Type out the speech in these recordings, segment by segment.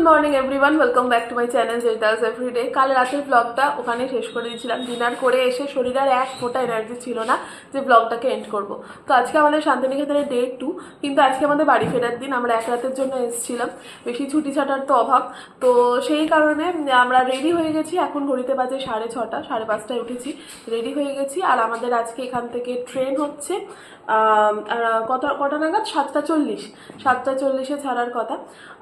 Good morning everyone welcome back to my channel জেটালস everyday কাল রাতের ব্লগটা ওখানে শেষ করে দিয়েছিলাম। ডিনার করে এসে শরীর আর এক ফোঁটা এনার্জি ছিল না যে ব্লগটাকে এন্ড করব। তো আজকে আমাদের শান্তিনিকেতনের ডে টু কিন্তু আজকে আমাদের বাড়ি ফেরার দিন। আমরা এক রাতের জন্য এসেছিলাম। বেশি ছুটি ছাটার তো অভাব। তো সেই কারণে আমরা রেডি হয়ে গেছি। এখন ঘড়িতে বাজে সাড়ে ছটা, সাড়ে পাঁচটায় উঠেছি। রেডি হয়ে গেছি। আর আমাদের আজকে এখান থেকে ট্রেন হচ্ছে কত কটা নাগাদ? সাতটা চল্লিশ। সাতটা চল্লিশে ছাড়ার কথা।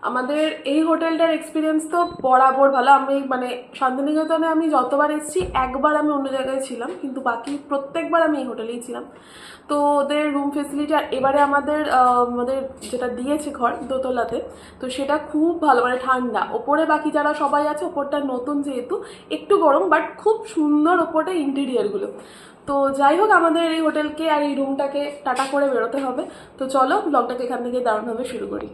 আমাদের এই হোটেলটার এক্সপিরিয়েন্স তো বরাবর ভালো। আমি মানে শান্তিনিকেতনে আমি যতবার এসেছি, একবার আমি অন্য জায়গায় ছিলাম, কিন্তু বাকি প্রত্যেকবার আমি এই হোটেলেই ছিলাম। তো ওদের রুম ফেসিলিটি আর এবারে আমাদের আমাদের যেটা দিয়েছে ঘর দোতলাতে, তো সেটা খুব ভালো মানে ঠান্ডা। ওপরে বাকি যারা সবাই আছে, ওপরটা নতুন যেহেতু, একটু গরম বাট খুব সুন্দর ওপরটা ইন্টেরিয়ারগুলো তো যাই হোক, আমাদের এই হোটেলকে আর এই রুমটাকে টাটা করে বেরোতে হবে। তো চলো ব্লগটাকে এখান থেকে দারুণভাবে শুরু করি।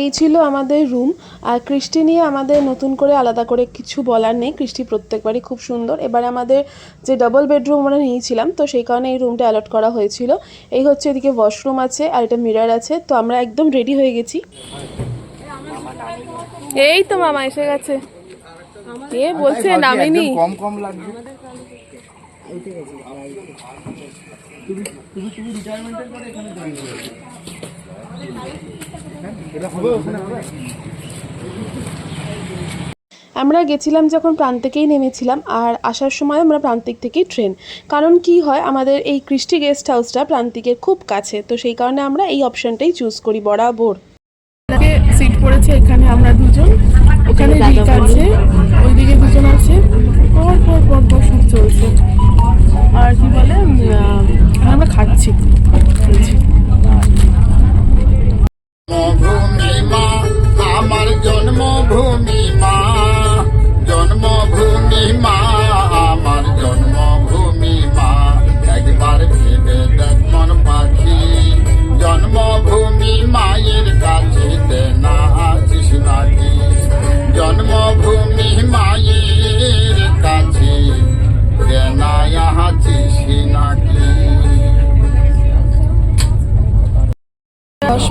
এই ছিল আমাদের রুম আর কৃষ্টি নিয়ে আমাদের নতুন করে আলাদা করে কিছু বলার নেই। কৃষ্টি প্রত্যেকবারই খুব সুন্দর। এবারে আমাদের যে ডবল বেডরুম আমরা নিয়েছিলাম তো সেই কারণে এই রুমটা অ্যালট করা হয়েছিল। এই হচ্ছে এদিকে ওয়াশরুম আছে আর এটা মিরার আছে। তো আমরা একদম রেডি হয়ে গেছি। এই তো মামা এসে গেছে। কে বলছে নামিনি? কম কম লাগবে তুমি তুমি তুমি রিটায়ারমেন্টের পরে এখানে আমরা গেছিলাম যখন প্রান্তিকেই নেমেছিলাম, আর আসার সময় আমরা প্রান্তিক থেকেই ট্রেন কারণ কি হয়, আমাদের এই কৃষ্টি গেস্ট হাউসটা প্রান্তিকের খুব কাছে, তো সেই কারণে আমরা এই অপশনটাই চুজ করি, বরাবর। সিট পড়েছে এখানে, আমরা দুজন। ওখানে আছে, ওইদিকে দুজন আছে। পর পর পর পর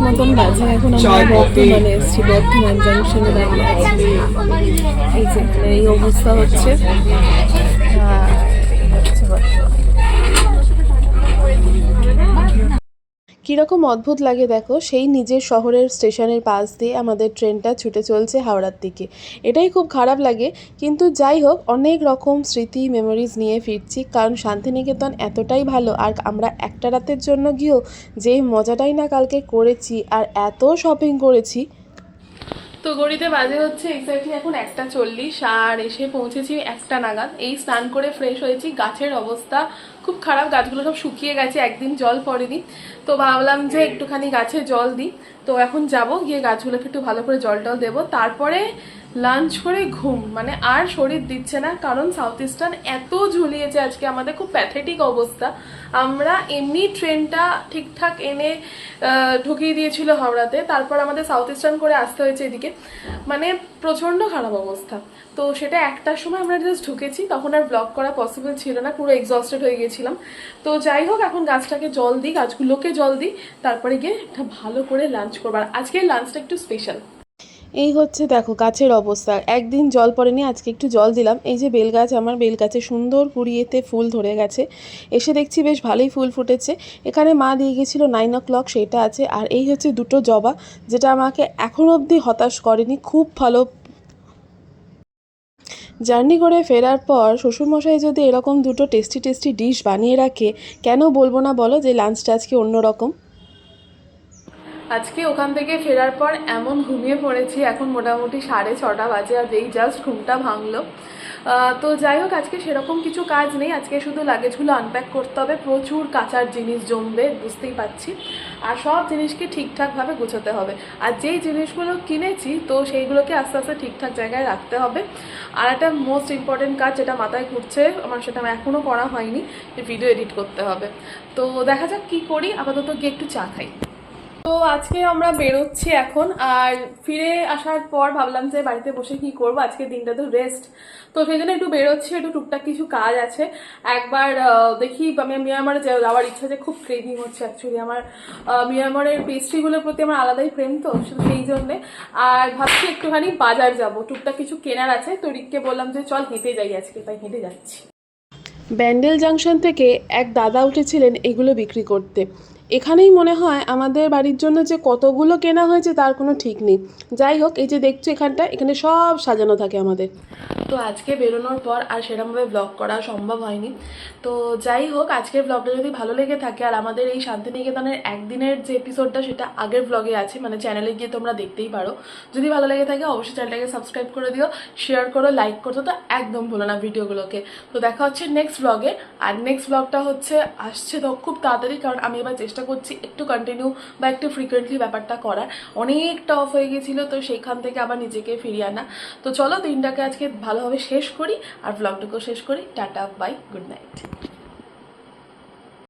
মতন বাজে এখন আমরা বর্ধমানে এসেছি বর্ধমান জাংশনে দাঁড়িয়ে আছি। এই যে এই অবস্থা হচ্ছে। কীরকম অদ্ভুত লাগে দেখো, সেই নিজের শহরের স্টেশনের পাশ দিয়ে আমাদের ট্রেনটা ছুটে চলছে হাওড়ার দিকে। এটাই খুব খারাপ লাগে, কিন্তু যাই হোক, অনেক রকম স্মৃতি মেমোরিজ নিয়ে ফিরছি, কারণ শান্তিনিকেতন এতটাই ভালো, আর আমরা একটা রাতের জন্য গিয়েও যে মজাটাই না কালকে করেছি আর এত শপিং করেছি। তো গড়িতে বাজে হচ্ছে এক্স্যাক্টলি এখন একটা চল্লিশ, আর এসে পৌঁছেছি একটা নাগাদ। এই স্নান করে ফ্রেশ হয়েছি, গাছের অবস্থা খুব খারাপ গাছগুলো সব শুকিয়ে গেছে একদিন জল পড়েনি। তো ভাবলাম যে একটুখানি গাছে জল দিই। তো এখন যাব গিয়ে গাছগুলোকে একটু ভালো করে জল টল দেবো। তারপরে লাঞ্চ করে ঘুম মানে আর শরীর দিচ্ছে না, কারণ সাউথ ইস্টার্ন এত ঝুলিয়েছে আজকে আমাদের, খুব প্যাথেটিক অবস্থা। আমরা এমনি ট্রেনটা ঠিকঠাক এনে ঢুকিয়ে দিয়েছিল হাওড়াতে, তারপর আমাদের সাউথ ইস্টার্ন করে আসতে হয়েছে এদিকে। মানে প্রচণ্ড খারাপ অবস্থা। তো সেটা একটার সময় আমরা জাস্ট ঢুকেছি, তখন আর ব্লগ করা পসিবল ছিল না, পুরো এক্সস্টেড হয়ে গেছিলাম। তো যাই হোক, এখন গাছটাকে জল দিই, গাছগুলোকে জল দিই, তারপরে গিয়ে একটা ভালো করে লাঞ্চ করব। আর আজকের লাঞ্চটা একটু স্পেশাল এই হচ্ছে দেখো গাছের অবস্থা। একদিন জল পড়েনি, আজকে একটু জল দিলাম। এই যে বেল গাছ, আমার বেল গাছে সুন্দর কুড়িয়েতে ফুল ধরে গেছে। এসে দেখছি বেশ ভালোই ফুল ফুটেছে। এখানে মা দিয়ে গেছিল নাইন ও ক্লক সেটা আছে। আর এই হচ্ছে দুটো জবা, যেটা আমাকে এখন অবধি হতাশ করেনি, খুব ভালো। জার্নি করে ফেরার পর শ্বশুরমশাই যদি এরকম দুটো টেস্টি টেস্টি ডিশ বানিয়ে রাখে, কেন বলব না বলো? যে লাঞ্চটা আজকে অন্যরকম। আজকে ওখান থেকে ফেরার পর এমন ঘুমিয়ে পড়েছি, এখন মোটামুটি সাড়ে ছটা বাজে আর এই জাস্ট ঘুমটা ভাঙলো। তো যাই হোক, আজকে সেরকম কিছু কাজ নেই, আজকে শুধু লাগেজগুলো আনপ্যাক করতে হবে, প্রচুর কাঁচার জিনিস জমবে, বুঝতেই পারছি। আর সব জিনিসকে ঠিকঠাকভাবে গুছোতে হবে। আর যেই জিনিসগুলো কিনেছি, তো সেইগুলোকে আস্তে আস্তে ঠিকঠাক জায়গায় রাখতে হবে। আর একটা মোস্ট ইম্পর্টেন্ট কাজ যেটা মাথায় ঘুরছে, আমার সেটা এখনও করা হয়নি ভিডিও এডিট করতে হবে। তো দেখা যাক কি করি, আপাতত গিয়ে একটু চা খাই। তো আজকে আমরা বেরোচ্ছি এখন আর ফিরে আসার পর ভাবলাম যে বাড়িতে বসে কি করব? আজকে দিনটা তো রেস্ট তো সেই জন্য একটু বেরোচ্ছি একটু টুকটাক কিছু কাজ আছে। একবার দেখি আমি মিয়ানমারে যাওয়ার ইচ্ছা যে খুব ক্রেভিং হচ্ছে অ্যাকচুয়ালি আমার। আহ, মিয়ানমারের পেস্ট্রিগুলোর প্রতি আমার আলাদাই প্রেম তো সেই জন্যে। আর ভাবছি একটুখানি বাজার যাব টুকটাক কিছু কেনার আছে। তো রিককে বললাম যে চল হেঁটে যাই আজকে তাই হেঁটে যাচ্ছি। ব্যান্ডেল জাংশন থেকে এক দাদা উঠেছিলেন এগুলো বিক্রি করতে। এখানেই মনে হয় আমাদের বাড়ির জন্য যে কতগুলো কেনা হয়েছে তার কোনো ঠিক নেই। যাই হোক, এই যে দেখছ এখানটা, এখানে সব সাজানো থাকে আমাদের। তো আজকে বেরোনোর পর আর সেরকমভাবে ব্লগ করা সম্ভব হয়নি। তো যাই হোক, আজকের ব্লগটা যদি ভালো লেগে থাকে আর আমাদের এই শান্তিনিকেতনের একদিনের যে এপিসোডটা সেটা আগের ব্লগে আছে মানে চ্যানেলে গিয়ে তোমরা দেখতেই পারো। যদি ভালো লেগে থাকে, অবশ্যই চ্যানেলটাকে সাবস্ক্রাইব করে দিও শেয়ার করো লাইক করতে তো একদম ভুলো না ভিডিওগুলোকে। তো দেখা হচ্ছে নেক্সট ব্লগে আর নেক্সট ব্লগটা হচ্ছে, আসছে তো খুব তাড়াতাড়ি, কারণ আমি এবার চেষ্টা করছি একটু কন্টিনিউ বা একটু ফ্রিকোয়েন্টলি ব্যাপারটা করার। অনেক টফ হয়ে গেছিল, তো সেইখান থেকে আবার নিজেকে ফিরিয়ে আনা। তো চলো, দিনটাকে আজকে ভালোভাবে শেষ করি, আর ব্লগটুকু শেষ করি। Tata bye good night